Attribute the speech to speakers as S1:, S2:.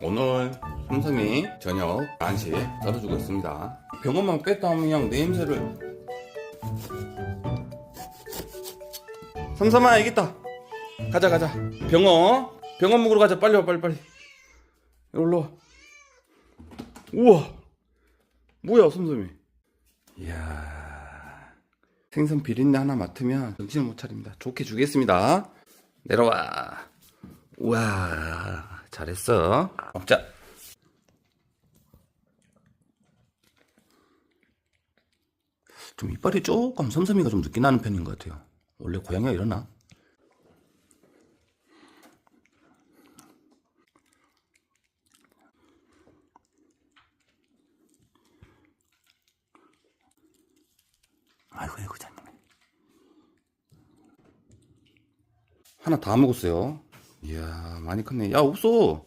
S1: 오늘 솜솜이 저녁 간식 썰어주고 있습니다. 병원만 뺐다 하면 그냥 냄새를. 여기 있다. 가자 가자. 병원 병원 먹으러 가자. 빨리 와 빨리 빨리. 여기로 와. 우와. 뭐야 솜솜이. 이야. 생선 비린내 하나 맡으면 정신을 못 차립니다. 좋게 주겠습니다. 내려와. 우와. 잘했어. 먹자. 좀 이빨이 조금 섬섬이가 좀 늦게 나는 편인 것 같아요. 원래 고양이가 이러나? 아이고, 아이고, 잘 먹네. 하나 다 먹었어요. 이야, 많이 컸네. 야, 없어.